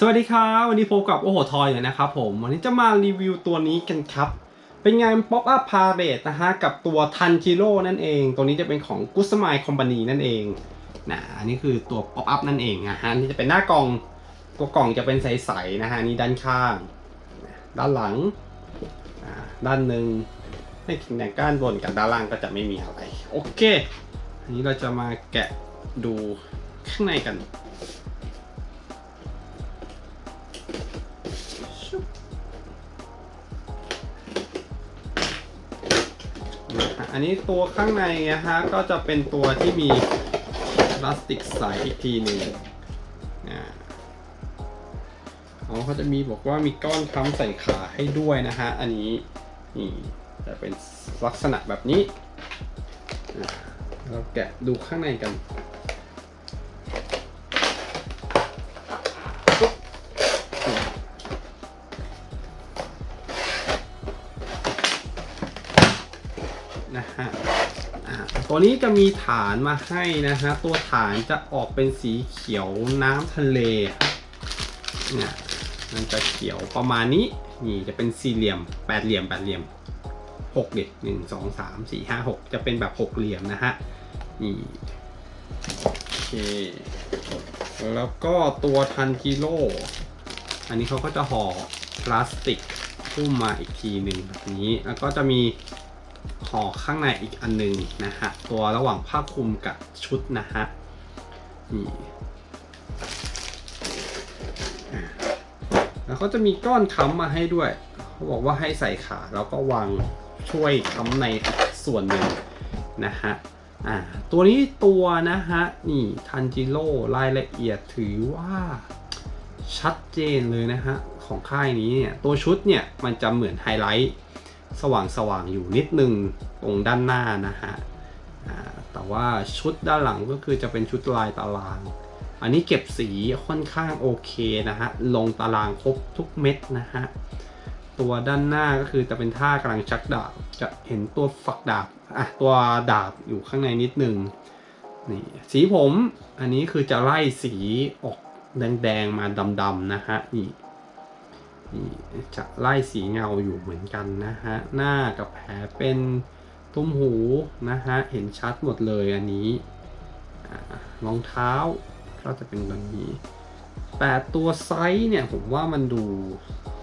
สวัสดีครับวันนี้พบกับโอโหทอยเลยนะครับผม วันนี้จะมารีวิวตัวนี้กันครับ เป็นงาน Pop Up Parade นะฮะ กับตัวทันจิโร่นั่นเอง ตัวนี้จะเป็นของ g o o d s m i l e Company นั่นเองนะอันนี้คือตัว Pop Up นั่นเองนะฮะนี่จะเป็นหน้ากล่องตัวกล่องจะเป็นใสๆนะฮะนี่ด้านข้าง ด้านหลังด้านหนึ่งในแหนก้านบนกับด้านล่างก็จะไม่มีอะไร โอเคอันนี้เราจะมาแกะดูข้างในกัน อันนี้ตัวข้างในนะฮะก็จะเป็นตัวที่มีพลาสติกใสอีกทีหนึ่งอ่าอ๋อเขาจะมีบอกว่ามีก้อนค้ำใส่ขาให้ด้วยนะฮะ อันนี้นี่จะเป็นลักษณะแบบนี้ เราแกะดูข้างในกัน นะฮะตัวนี้จะมีฐานมาให้นะฮะ ตัวฐานจะออกเป็นสีเขียวน้ำทะเลเนี่ยมันจะเขียวประมาณนี้ นี่จะเป็นสี่เหลี่ยมแปดเหลี่ยมแปดเหลี่ยมหกเด็ดหนึ่งสองสามสี่ห้าหกจะเป็นแบบหกเหลี่ยมนะฮะ นี่ โอเค แล้วก็ตัวทันกิโล อันนี้เขาก็จะห่อพลาสติกหุ้มมาอีกทีหนึ่งแบบนี้ แล้วก็จะมี ห่อข้างในอีกอันหนึงนะฮะ ตัวระหว่างผ้าคลุมกับชุดนะฮะนี่แล้วเขาจะมีก้อนค้ำมาให้ด้วย เขาบอกว่าให้ใส่ขาแล้วก็วางช่วยค้ำในส่วนหนึ่งนะฮะอ่าตัวนี้ตัวนะฮะ นี่ทันจิโร่รายละเอียดถือว่าชัดเจนเลยนะฮะ ของค่ายนี้เนี่ย ตัวชุดเนี่ย มันจะเหมือนไฮไลท์ สว่างสว่างๆอยู่นิดนึงตรงด้านหน้านะฮะแต่ว่าชุดด้านหลังก็คือจะเป็นชุดลายตาราง อันนี้เก็บสีค่อนข้างโอเคนะฮะ ลงตารางครบทุกเม็ดนะฮะ ตัวด้านหน้าก็คือจะเป็นท่ากำลังชักดาบ จะเห็นตัวฝักดาบ อะ ตัวดาบอยู่ข้างในนิดนึง นี่ สีผม อันนี้คือจะไล่สีออกแดงๆมาดำๆนะฮะ นี่ นี่จะไล่สีเงาอยู่เหมือนกันนะฮะ หน้ากับแผลเป็นตุ้มหูนะฮะ เห็นชัดหมดเลยอันนี้รองเท้าก็จะเป็นแบบนี้ แต่ตัวไซส์เนี่ยผมว่ามันดู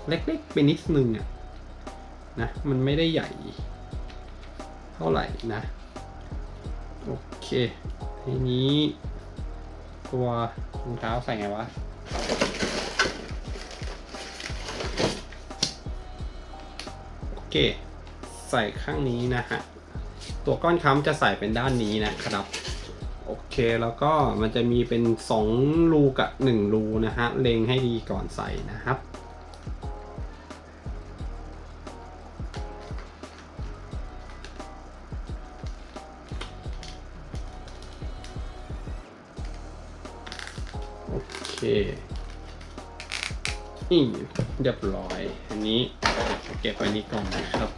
เล็กๆไปนิดนึงอะนะ มันไม่ได้ใหญ่เท่าไหร่นะ โอเค ทีนี้ ตัวรองเท้าใส่ไงวะ โอเคใส่ข้างนี้นะฮะ ตัวก้อนค้ำจะใส่เป็นด้านนี้นะครับ โอเคแล้วก็มันจะมีเป็น 2 รูกับ 1 รูนะฮะ เล็งให้ดีก่อนใส่นะครับโอเค นี่เรียบร้อย อันนี้เก็บไว้นี้ก่อนนะครับ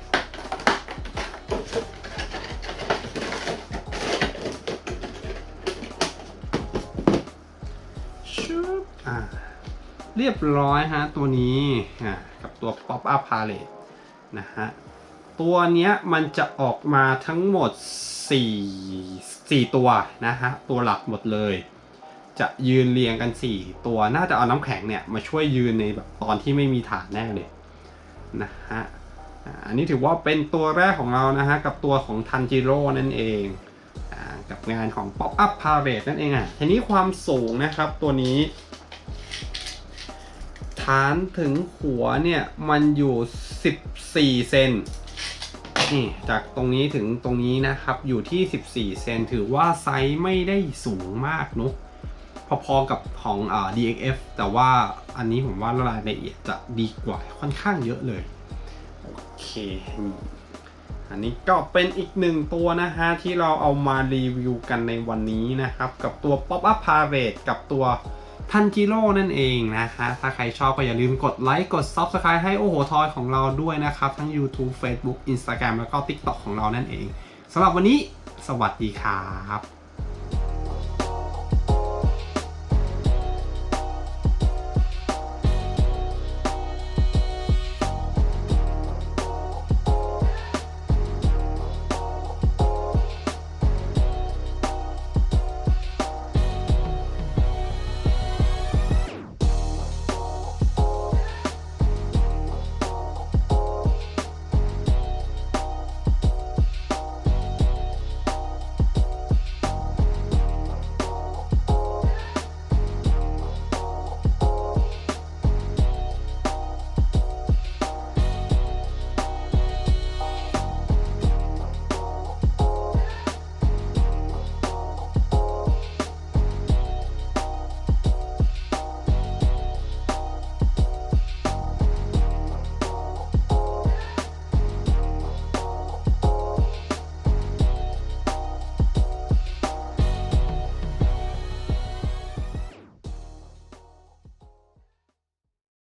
ชุบอ่า เรียบร้อยฮะ ตัวนี้อ่ากับตัว Pop Up Palette นะฮะ ตัวเนี้ยมันจะออกมาทั้งหมด 4 4 ตัวนะฮะ ตัวหลักหมดเลย จะยืนเรียงกัน 4 ตัวน่าจะเอาน้ำแข็งเนี่ยมาช่วยยืนในแบบตอนที่ไม่มีฐานแน่เลยนะฮะอันนี้ถือว่าเป็นตัวแรกของเรานะฮะ กับตัวของทันจิโร่นั่นเองอกับงานของ Pop Up Parade นั่นเองอะทีนี้ความสูงนะครับตัวนี้ฐานถึงหัวเนี่ย มันอยู่ 14 เซนนี่จากตรงนี้ถึงตรงนี้นะครับอยู่ที่ 14 เซนถือว่าไซส์ไม่ได้สูงมากนอะ พอๆกับของอ่า DXF แต่ว่าอันนี้ผมว่ารายละเอียดจะดีกว่าค่อนข้างเยอะเลย โอเค อันนี้ก็เป็นอีกหนึ่งตัวนะฮะ ที่เราเอามารีวิวกันในวันนี้นะครับ กับตัว Pop Up Parade กับตัวทันจิโร่นั่นเองนะฮะ ถ้าใครชอบก็อย่าลืมกดไลค์ กด Subscribe ให้โอโหทอยของเราด้วยนะครับ ทั้ง YouTube Facebook Instagram แล้วก็ TikTok ของเรานั่นเองสำหรับวันนี้ สวัสดีครับ